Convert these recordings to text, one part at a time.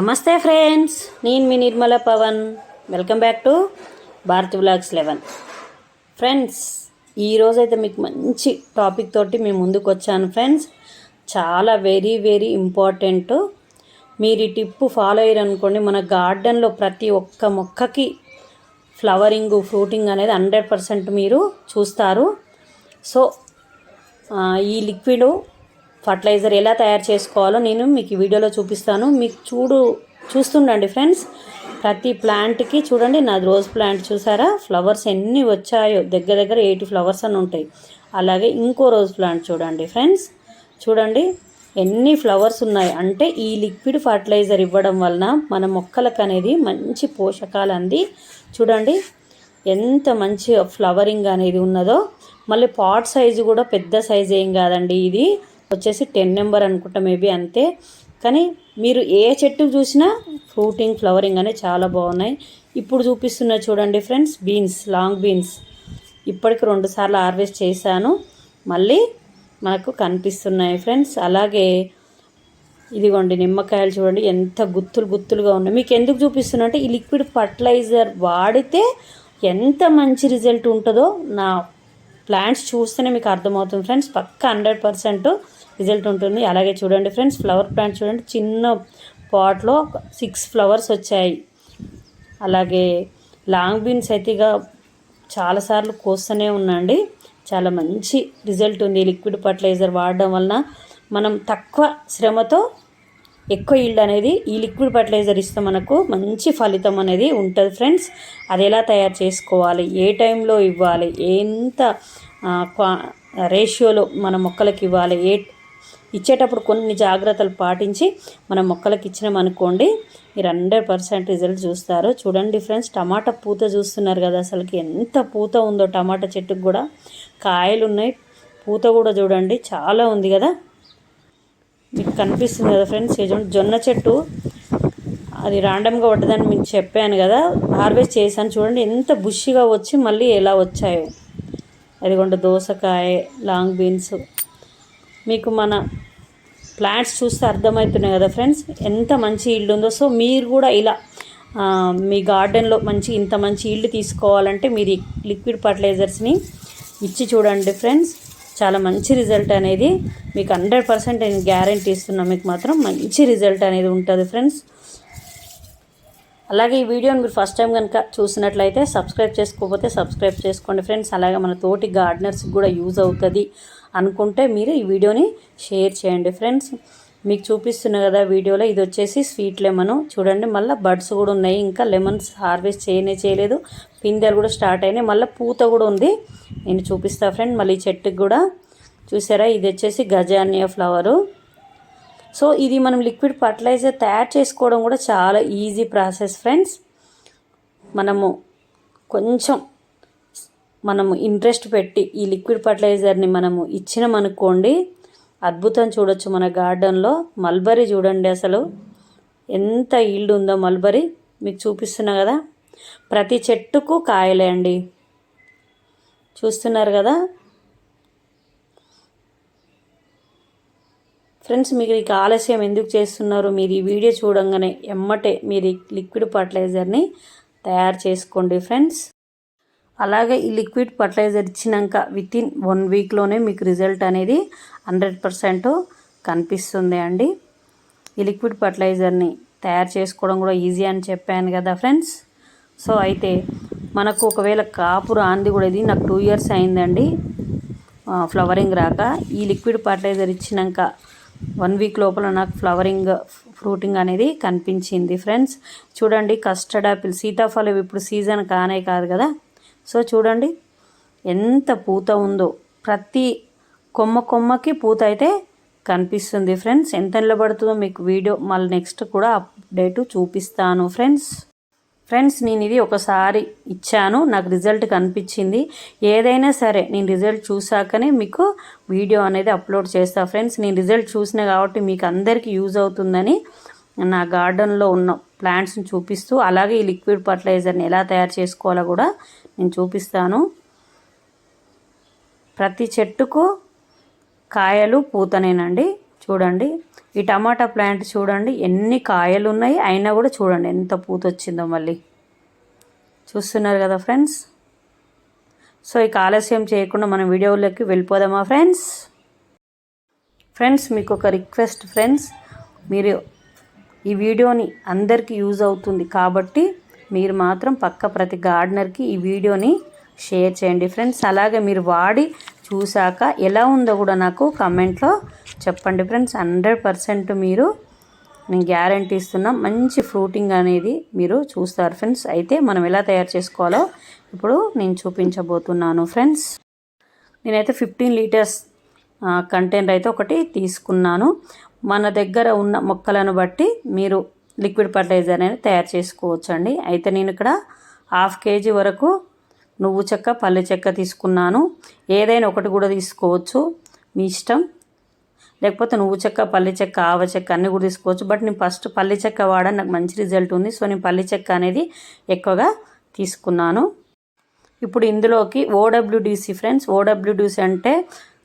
నమస్తే ఫ్రెండ్స్ నేను మీ Nirmala Pavan. Welcome back to Bharathi blogs eleven friends ఈరోజైతే మీకు మంచి టాపిక్ తోటి మేము ముందుకు వచ్చాను ఫ్రెండ్స్ చాలా వెరీ వెరీ ఇంపార్టెంట్ మీరు ఈ టిప్పు ఫాలో అయ్యారు అనుకోండి మన గార్డెన్లో ప్రతి ఒక్క మొక్కకి ఫ్లవరింగ్ ఫ్రూటింగ్ అనేది హండ్రెడ్ పర్సెంట్ మీరు చూస్తారు. సో ఈ లిక్విడ్ ఫర్టిలైజర్ ఎలా తయారు చేసుకోవాలో నేను మీకు వీడియోలో చూపిస్తాను. మీకు చూడు చూస్తుండండి ఫ్రెండ్స్. ప్రతి ప్లాంట్కి చూడండి నాది రోజ్ ప్లాంట్ చూసారా? ఫ్లవర్స్ ఎన్ని వచ్చాయో దగ్గర దగ్గర ఎయిటీ ఫ్లవర్స్ అని ఉంటాయి. అలాగే ఇంకో రోజ్ ప్లాంట్ చూడండి ఫ్రెండ్స్. చూడండి ఎన్ని ఫ్లవర్స్ ఉన్నాయి. అంటే ఈ లిక్విడ్ ఫర్టిలైజర్ ఇవ్వడం వలన మన మొక్కలకు అనేది మంచి పోషకాలు అంది. చూడండి ఎంత మంచి ఫ్లవరింగ్ అనేది ఉన్నదో. మళ్ళీ పాట్ సైజు కూడా పెద్ద సైజ్ ఏం కాదండి ఇది. వచ్చేసి టెన్ నెంబర్ అనుకుంటా మేబీ అంతే. కానీ మీరు ఏ చెట్టు చూసినా ఫ్రూటింగ్ ఫ్లవరింగ్ అనేది చాలా బాగున్నాయి. ఇప్పుడు చూపిస్తున్న చూడండి ఫ్రెండ్స్ బీన్స్ లాంగ్ బీన్స్. ఇప్పటికి రెండుసార్లు హార్వెస్ట్ చేశాను. మళ్ళీ మనకు కనిపిస్తున్నాయి ఫ్రెండ్స్. అలాగే ఇదిగోండి నిమ్మకాయలు చూడండి ఎంత గుత్తులు గుత్తులుగా ఉన్నాయి. మీకు ఎందుకు చూపిస్తున్నా అంటే ఈ లిక్విడ్ ఫర్టిలైజర్ వాడితే ఎంత మంచి రిజల్ట్ ఉంటుందో నా ప్లాంట్స్ చూస్తేనే మీకు అర్థమవుతుంది ఫ్రెండ్స్. పక్క హండ్రెడ్ పర్సెంట్ రిజల్ట్ ఉంటుంది. అలాగే చూడండి ఫ్రెండ్స్ ఫ్లవర్ ప్లాంట్ చూడండి. చిన్న పాట్లో సిక్స్ ఫ్లవర్స్ వచ్చాయి. అలాగే లాంగ్ బీన్స్ అయితే ఇక చాలాసార్లు కోస్తూనే ఉన్నాండి. చాలా మంచి రిజల్ట్ ఉంది. లిక్విడ్ ఫర్టిలైజర్ వాడడం వలన మనం తక్కువ శ్రమతో ఎక్కువ ఈల్డ్ అనేది ఈ లిక్విడ్ ఫర్టిలైజర్ ఇస్తే మనకు మంచి ఫలితం అనేది ఉంటుంది ఫ్రెండ్స్ అది ఎలా తయారు చేసుకోవాలి? ఏ టైంలో ఇవ్వాలి? ఎంత క్వా- రేషియోలో మన మొక్కలకి ఇవ్వాలి? ఏ ఇచ్చేటప్పుడు కొన్ని జాగ్రత్తలు పాటించి మనం మొక్కలకి ఇచ్చినామనుకోండి మీరు హండ్రెడ్ పర్సెంట్ రిజల్ట్ చూస్తారు. చూడండి ఫ్రెండ్స్ టమాటా పూత చూస్తున్నారు కదా అసలుకి ఎంత పూత ఉందో టమాటా చెట్టుకు కూడా. కాయలు ఉన్నాయి పూత కూడా చూడండి చాలా ఉంది కదా. కనిపిస్తుంది కదా ఫ్రెండ్స్ చూడండి జొన్న చెట్టు. అది రాండమ్గా పడ్డదని మీకు చెప్పాను కదా హార్వెస్ట్ చేశాను చూడండి ఎంత బుష్గా వచ్చి మళ్ళీ ఎలా వచ్చాయో. అదిగోండి దోసకాయ లాంగ్ బీన్స్ మీకు మన ప్లాంట్స్ చూస్తే అర్థమవుతున్నాయి కదా ఫ్రెండ్స్ ఎంత మంచి ఇల్లు ఉందో. సో మీరు కూడా ఇలా మీ గార్డెన్లో మంచి ఇంత మంచి ఇల్లు తీసుకోవాలంటే మీరు లిక్విడ్ ఫర్టిలైజర్స్ని ఇచ్చి చూడండి ఫ్రెండ్స్. చాలా మంచి రిజల్ట్ అనేది మీకు హండ్రెడ్ పర్సెంట్ నేను గ్యారంటీ ఇస్తున్నా. మీకు మాత్రం మంచి రిజల్ట్ అనేది ఉంటుంది ఫ్రెండ్స్. అలాగే ఈ వీడియోని మీరు ఫస్ట్ టైం కనుక చూసినట్లయితే సబ్స్క్రైబ్ చేసుకోకపోతే సబ్స్క్రైబ్ చేసుకోండి ఫ్రెండ్స్. అలాగే మన తోటి గార్డెనర్స్కి కూడా యూజ్ అవుతుంది అనుకుంటే మీరు ఈ వీడియోని షేర్ చేయండి ఫ్రెండ్స్. మీకు చూపిస్తున్నా కదా వీడియోలో ఇది వచ్చేసి స్వీట్ లెమన్ చూడండి మళ్ళీ బడ్స్ కూడా ఉన్నాయి. ఇంకా లెమన్స్ హార్వెస్ట్ చేయనే చేయలేదు. పిందెలు కూడా స్టార్ట్ అయినాయి. మళ్ళీ పూత కూడా ఉంది. నేను చూపిస్తా ఫ్రెండ్ మళ్ళీ చెట్టుకి కూడా. చూసారా? ఇది వచ్చేసి గజానియా ఫ్లవరు సో ఇది మనం లిక్విడ్ ఫర్టిలైజర్ తయారు చేసుకోవడం కూడా చాలా ఈజీ ప్రాసెస్ ఫ్రెండ్స్ మనము కొంచెం మనము ఇంట్రెస్ట్ పెట్టి ఈ లిక్విడ్ ఫర్టిలైజర్ని మనము ఇచ్చినామనుకోండి అద్భుతం చూడొచ్చు మన గార్డెన్లో. మల్బరీ చూడండి అసలు. ఎంత ఈల్డ్ ఉందో మల్బరీ. మీకు చూపిస్తున్నా కదా. ప్రతి చెట్టుకు కాయలే అండి. చూస్తున్నారు కదా. ఫ్రెండ్స్ మీకు ఇక ఆలస్యం ఎందుకు చేస్తున్నారు? మీరు ఈ వీడియో చూడంగానే ఎమ్మటే మీరు లిక్విడ్ ఫర్టిలైజర్ని తయారు చేసుకోండి ఫ్రెండ్స్. అలాగే ఈ లిక్విడ్ ఫర్టిలైజర్ ఇచ్చినాక విత్ ఇన్ వన్ వీక్లోనే మీకు రిజల్ట్ అనేది హండ్రెడ్ పర్సెంట్ కనిపిస్తుంది అండి. ఈ లిక్విడ్ ఫర్టిలైజర్ని తయారు చేసుకోవడం కూడా ఈజీ అని చెప్పాను కదా ఫ్రెండ్స్ సో అయితే మనకు ఒకవేళ కాపు రాంది కూడా ఇది నాకు టూ ఇయర్స్ అయిందండి. ఫ్లవరింగ్ రాక ఈ లిక్విడ్ ఫర్టిలైజర్ ఇచ్చినాక వన్ వీక్ లోపల నాకు ఫ్లవరింగ్ ఫ్రూటింగ్ అనేది కనిపించింది ఫ్రెండ్స్ చూడండి కస్టర్డ్ ఆపిల్ సీతాఫలం ఇప్పుడు సీజన్ కానే కాదు కదా. సో చూడండి ఎంత పూత ఉందో. ప్రతి కొమ్మ కొమ్మకి పూత అయితే కనిపిస్తుంది ఫ్రెండ్స్. ఎంత నిలబడుతుందో మీకు వీడియో మళ్ళీ నెక్స్ట్ కూడా అప్డేట్ చూపిస్తాను ఫ్రెండ్స్. ఫ్రెండ్స్ నేను ఇది ఒకసారి ఇచ్చాను. నాకు రిజల్ట్ కనిపించింది. ఏదైనా సరే నేను రిజల్ట్ చూసాకనే మీకు వీడియో అనేది అప్లోడ్ చేస్తా ఫ్రెండ్స్. నేను రిజల్ట్ చూసిన కాబట్టి మీకు అందరికీ యూజ్ అవుతుందని నా గార్డెన్లో ఉన్న ప్లాంట్స్ని చూపిస్తూ అలాగే ఈ లిక్విడ్ ఫర్టిలైజర్ని ఎలా తయారు చేసుకోవాలో కూడా నేను చూపిస్తాను. ప్రతి చెట్టుకు కాయలు పూతనేనండి. చూడండి. ఈ టమాటా ప్లాంట్ చూడండి. ఎన్ని కాయలు ఉన్నాయి అయినా కూడా చూడండి ఎంత పూత వచ్చిందో మళ్ళీ. చూస్తున్నారు కదా ఫ్రెండ్స్? సో ఇక ఆలస్యం చేయకుండా మనం వీడియోలోకి వెళ్ళిపోదామా ఫ్రెండ్స్? ఫ్రెండ్స్ మీకు ఒక రిక్వెస్ట్ ఫ్రెండ్స్. మీరు ఈ వీడియోని అందరికీ యూజ్ అవుతుంది కాబట్టి మీరు మాత్రం పక్క ప్రతి గార్డనర్కి ఈ వీడియోని షేర్ చేయండి ఫ్రెండ్స్. అలాగే మీరు వాడి చూశాక ఎలా ఉందో కూడా నాకు కమెంట్లో చెప్పండి ఫ్రెండ్స్. హండ్రెడ్ పర్సెంట్ మీరు నేను గ్యారంటీ ఇస్తున్నా మంచి ఫ్రూటింగ్ అనేది మీరు చూస్తారు ఫ్రెండ్స్. అయితే మనం ఎలా తయారు చేసుకోవాలో ఇప్పుడు నేను చూపించబోతున్నాను ఫ్రెండ్స్. నేనైతే ఫిఫ్టీన్ లీటర్స్ కంటైనర్ అయితే ఒకటి తీసుకున్నాను. మన దగ్గర ఉన్న మొక్కలను బట్టి మీరు లిక్విడ్ ఫర్టిలైజర్ అనేది తయారు చేసుకోవచ్చండి. అయితే నేను ఇక్కడ హాఫ్ కేజీ వరకు నువ్వు చెక్క పల్లె చెక్క తీసుకున్నాను. ఏదైనా ఒకటి కూడా తీసుకోవచ్చు. మీ ఇష్టం. లేకపోతే నువ్వు చెక్క పల్లి చెక్క ఆవ చెక్క అన్నీ కూడా తీసుకోవచ్చు. బట్ నేను ఫస్ట్ పల్లి చెక్క వాడని. నాకు మంచి రిజల్ట్ ఉంది. సో నేను పల్లి చెక్క అనేది ఎక్కువగా తీసుకున్నాను. ఇప్పుడు ఇందులోకి ఓడబ్ల్యూడిసి ఫ్రెండ్స్ ఓడబ్ల్యూడిసి అంటే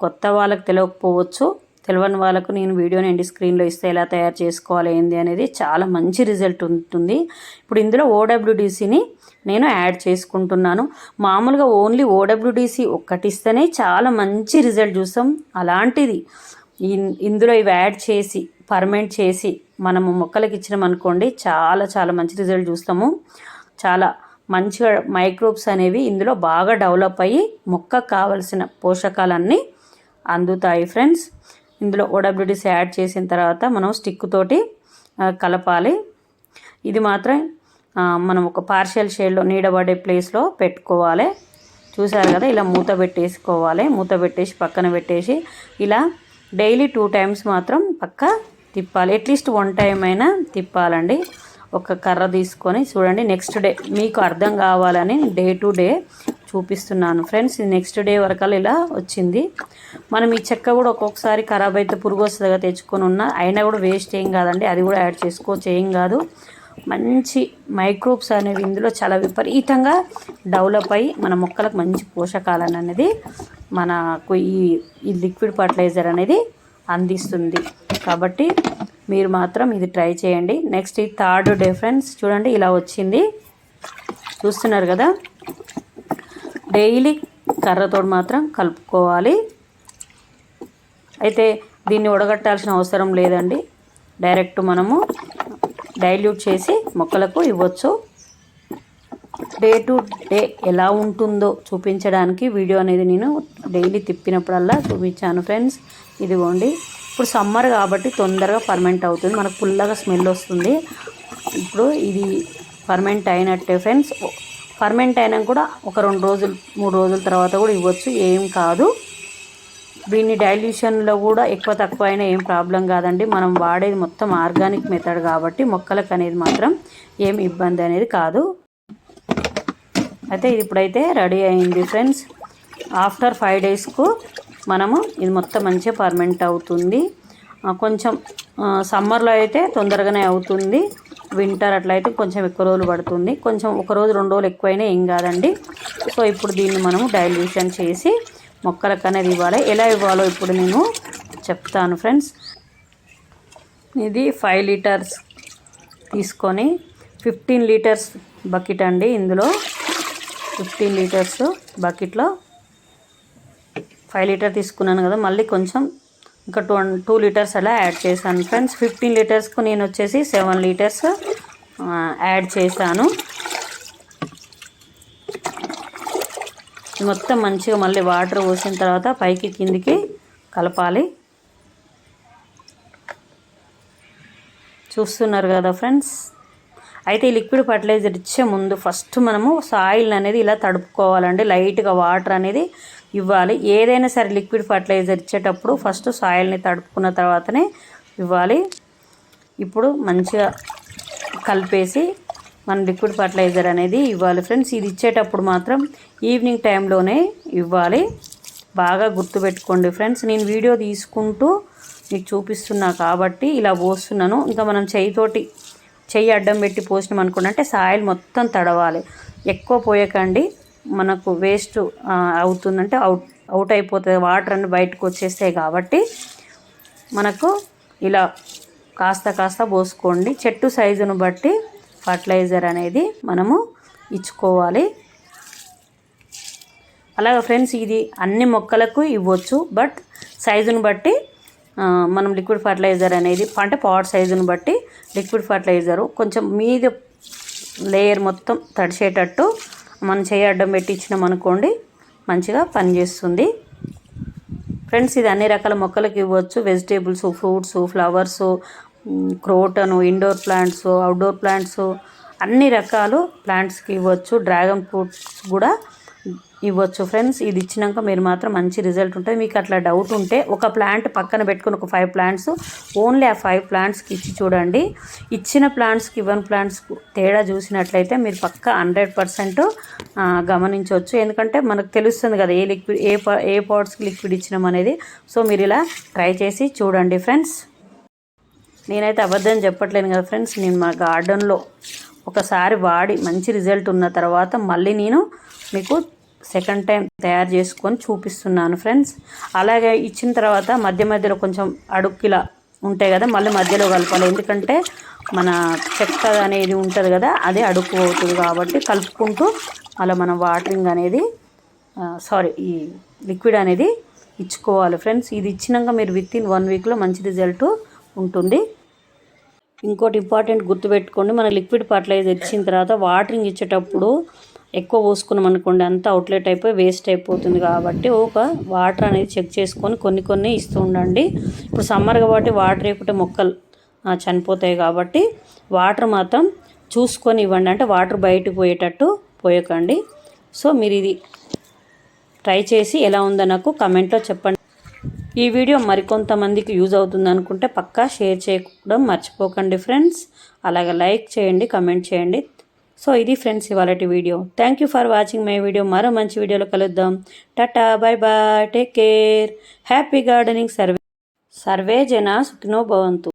కొత్త వాళ్ళకి తెలియకపోవచ్చు. తెలియని వాళ్ళకు నేను వీడియోని ఎండి స్క్రీన్లో ఇస్తే ఎలా తయారు చేసుకోవాలి ఏంది అనేది చాలా మంచి రిజల్ట్ ఉంటుంది ఇప్పుడు ఇందులో ఓడబ్ల్యూడిసిని నేను యాడ్ చేసుకుంటున్నాను. మామూలుగా ఓన్లీ ఓడబ్ల్యూడిసి ఒక్కటిస్తేనే చాలా మంచి రిజల్ట్ చూస్తాం. అలాంటిది ఇందులో ఇవి యాడ్ చేసి పర్మెంట్ చేసి మనము మొక్కలకి ఇచ్చినాం అనుకోండి చాలా చాలా మంచి రిజల్ట్ చూస్తాము. చాలా మంచిగా మైక్రోబ్స్ అనేవి ఇందులో బాగా డెవలప్ అయ్యి మొక్కకు కావలసిన పోషకాలన్నీ అందుతాయి ఫ్రెండ్స్ ఇందులో ఓడబ్ల్యూడిసి యాడ్ చేసిన తర్వాత మనం స్టిక్ తోటి కలపాలి. ఇది మాత్రం మనం ఒక పార్షియల్ షేడ్లో నీడబడే ప్లేస్లో పెట్టుకోవాలి. చూసారు కదా ఇలా మూత పెట్టేసుకోవాలి. మూత పెట్టేసి పక్కన పెట్టేసి ఇలా డైలీ టూ టైమ్స్ మాత్రం పక్క తిప్పాలి. అట్లీస్ట్ వన్ టైం అయినా తిప్పాలండి. ఒక కర్ర తీసుకొని చూడండి నెక్స్ట్ డే మీకు అర్థం కావాలని డే టు డే చూపిస్తున్నాను. ఫ్రెండ్స్ ఇది నెక్స్ట్ డే వరకు ఇలా వచ్చింది. మనం ఈ చెక్క కూడా ఒక్కొక్కసారి ఖరాబ్ అయితే పురుగు వస్తుందిగా తెచ్చుకొని ఉన్న అయినా కూడా వేస్ట్ ఏం కాదండి. అది కూడా యాడ్ చేసుకోవచ్చు ఏం కాదు. మంచి మైక్రోబ్స్ అనేవి ఇందులో చాలా విపరీతంగా డెవలప్ అయ్యి మన మొక్కలకు మంచి పోషకాలను అనేది మనకు ఈ ఈ లిక్విడ్ ఫర్టిలైజర్ అనేది అందిస్తుంది. కాబట్టి మీరు మాత్రం ఇది ట్రై చేయండి. నెక్స్ట్ ఈ థర్డ్ డిఫరెన్స్ చూడండి ఇలా వచ్చింది. చూస్తున్నారు కదా? డైలీ కర్రతో మాత్రం కలుపుకోవాలి. అయితే దీన్ని ఉడగట్టాల్సిన అవసరం లేదండి. డైరెక్ట్ మనము డైల్యూట్ చేసి మొక్కలకు ఇవ్వచ్చు. డే టు డే ఎలా ఉంటుందో చూపించడానికి వీడియో అనేది నేను డైలీ తిప్పినప్పుడల్లా చూపించాను ఫ్రెండ్స్. ఇదిగోండి. ఇప్పుడు సమ్మర్ కాబట్టి తొందరగా పర్మెంట్ అవుతుంది. మనకు పుల్లగా స్మెల్ వస్తుంది. ఇప్పుడు ఇది పర్మెంట్ అయినట్టే ఫ్రెండ్స్. పర్మెంట్ అయినా కూడా ఒక రెండు రోజులు మూడు రోజుల తర్వాత కూడా ఇవ్వచ్చు ఏం కాదు. దీన్ని డైల్యూషన్లో కూడా ఎక్కువ తక్కువ అయినా ఏం ప్రాబ్లం కాదండి. మనం వాడేది మొత్తం ఆర్గానిక్ మెథడ్ కాబట్టి మొక్కలకు అనేది మాత్రం ఏం ఇబ్బంది అనేది కాదు. అయితే ఇది ఇప్పుడైతే రెడీ అయింది ఫ్రెండ్స్. ఆఫ్టర్ ఫైవ్ డేస్కు మనము ఇది మొత్తం మంచిగా పర్మనెంట్ అవుతుంది. కొంచెం సమ్మర్లో అయితే తొందరగానే అవుతుంది. వింటర్ అట్లయితే కొంచెం ఎక్కువ రోజులు పడుతుంది. కొంచెం ఒక రోజు రెండు రోజులు ఎక్కువైనా ఏం కాదండి. సో ఇప్పుడు దీన్ని మనము డైల్యూషన్ చేసి మొక్కలకు అనేది ఇవ్వాలి. ఎలా ఇవ్వాలో ఇప్పుడు నేను చెప్తాను ఫ్రెండ్స్. ఇది ఫైవ్ లీటర్స్ తీసుకొని ఫిఫ్టీన్ లీటర్స్ బకెట్ అండి ఇందులో. ఫిఫ్టీన్ లీటర్స్ బకెట్లో ఫైవ్ లీటర్ తీసుకున్నాను కదా మళ్ళీ కొంచెం ఇంకా టూ టూ లీటర్స్ అలా యాడ్ చేశాను. ఫ్రెండ్స్ ఫిఫ్టీన్ లీటర్స్కు నేను వచ్చేసి సెవెన్ లీటర్స్ యాడ్ చేశాను. మొత్తం మంచిగా మళ్ళీ వాటర్ పోసిన తర్వాత పైకి కిందికి కలపాలి. చూస్తున్నారు కదా ఫ్రెండ్స్? అయితే ఈ లిక్విడ్ ఫర్టిలైజర్ ఇచ్చే ముందు ఫస్ట్ మనము సాయిల్ అనేది ఇలా తడుపుకోవాలండి. లైట్గా వాటర్ అనేది ఇవ్వాలి. ఏదైనా సరే లిక్విడ్ ఫర్టిలైజర్ ఇచ్చేటప్పుడు ఫస్ట్ సాయిల్ని తడుపుకున్న తర్వాతనే ఇవ్వాలి. ఇప్పుడు మంచిగా కలిపేసి మన లిక్విడ్ ఫర్టిలైజర్ అనేది ఇవ్వాలి ఫ్రెండ్స్. ఇది ఇచ్చేటప్పుడు మాత్రం ఈవినింగ్ టైంలోనే ఇవ్వాలి. బాగా గుర్తుపెట్టుకోండి ఫ్రెండ్స్. నేను వీడియో తీసుకుంటూ మీకు చూపిస్తున్నా కాబట్టి ఇలా పోస్తున్నాను. ఇంకా మనం చెయ్యితోటి చెయ్యి అడ్డం పెట్టి పోసినాం అనుకోండి అంటే సాయిల్ మొత్తం తడవాలి. ఎక్కువ పోయకండి. మనకు వేస్ట్ అవుతుందంటే అవుట్ అవుట్ అయిపోతుంది. వాటర్ అన్ని బయటకు వచ్చేస్తాయి కాబట్టి మనకు ఇలా కాస్త కాస్త పోసుకోండి. చెట్టు సైజును బట్టి ఫర్టిలైజర్ అనేది మనము ఇచ్చుకోవాలి. అలాగే ఫ్రెండ్స్ ఇది అన్ని మొక్కలకు ఇవ్వచ్చు బట్ సైజును బట్టి మనం లిక్విడ్ ఫర్టిలైజర్ అనేది అంటే పాట్ సైజును బట్టి లిక్విడ్ ఫర్టిలైజరు కొంచెం మీద లేయర్ మొత్తం తడిచేటట్టు మనం చేయి అడ్డం పెట్టించినాం అనుకోండి మంచిగా పనిచేస్తుంది. ఫ్రెండ్స్ ఇది అన్ని రకాల మొక్కలకు ఇవ్వచ్చు. Vegetables fruits flowers croton indoor plants outdoor plants అన్ని రకాలు ప్లాంట్స్కి ఇవ్వచ్చు. డ్రాగన్ ఫ్రూట్స్ కూడా ఇవ్వచ్చు ఫ్రెండ్స్. ఇది ఇచ్చినాక మీరు మాత్రం మంచి రిజల్ట్ ఉంటుంది మీకు అట్లా డౌట్ ఉంటే ఒక ప్లాంట్ పక్కన పెట్టుకుని ఒక ఫైవ్ ప్లాంట్స్ ఓన్లీ ఆ ఫైవ్ ప్లాంట్స్కి ఇచ్చి చూడండి. ఇచ్చిన ప్లాంట్స్కి ఇవ్వని ప్లాంట్స్కి తేడా చూసినట్లయితే మీరు పక్క హండ్రెడ్ పర్సెంట్ గమనించవచ్చు. ఎందుకంటే మనకు తెలుస్తుంది కదా ఏ లిక్విడ్ ఏ ఏ పాట్స్కి లిక్విడ్ ఇచ్చినాం అనేది. సో మీరు ఇలా ట్రై చేసి చూడండి ఫ్రెండ్స్. నేనైతే అబద్ధం చెప్పట్లేను కదా ఫ్రెండ్స్. నేను మా గార్డెన్లో ఒకసారి వాడి మంచి రిజల్ట్ ఉన్న తర్వాత మళ్ళీ నేను మీకు సెకండ్ టైం తయారు చేసుకొని చూపిస్తున్నాను ఫ్రెండ్స్. అలాగే ఇచ్చిన తర్వాత మధ్య మధ్యలో కొంచెం అడుక్కిలా ఉంటాయి కదా మళ్ళీ మధ్యలో కలపాలి. ఎందుకంటే మన చెక్క అనేది ఉంటుంది కదా అది అడుక్కు అవుతుంది కాబట్టి కలుపుకుంటూ అలా మనం వాటరింగ్ అనేది సారీ ఈ లిక్విడ్ అనేది ఇచ్చుకోవాలి ఫ్రెండ్స్. ఇది ఇచ్చినాక మీరు విత్ ఇన్ వన్ వీక్లో మంచి రిజల్ట్ ఉంటుంది. ఇంకోటి ఇంపార్టెంట్ గుర్తుపెట్టుకోండి మన లిక్విడ్ ఫర్టిలైజర్ ఇచ్చిన తర్వాత వాటరింగ్ ఇచ్చేటప్పుడు ఎక్కువ పోసుకున్నాం అనుకోండి అంతా అవుట్లెట్ అయిపోయి వేస్ట్ అయిపోతుంది కాబట్టి ఒక వాటర్ అనేది చెక్ చేసుకొని కొన్ని కొన్ని ఇస్తూ ఉండండి. ఇప్పుడు సమ్మర్ కాబట్టి వాటర్ వేయకుంటే మొక్కలు చనిపోతాయి కాబట్టి వాటర్ మాత్రం చూసుకొని ఇవ్వండి. అంటే వాటర్ బయటకు పోయేటట్టు పోయకండి. సో మీరు ఇది ట్రై చేసి ఎలా ఉందో నాకు కమెంట్లో చెప్పండి. ఈ వీడియో మరికొంతమందికి యూజ్ అవుతుంది అనుకుంటే పక్కా షేర్ చేయడం మర్చిపోకండి ఫ్రెండ్స్. అలాగే లైక్ చేయండి కమెంట్ చేయండి. సో ఇది friends ఇవాళటి video. Thank you for watching my video మరో మంచి వీడియోలో కలుద్దాం. Tata bye bye take care happy gardening survey సర్వే జన సుఖినో భవంతు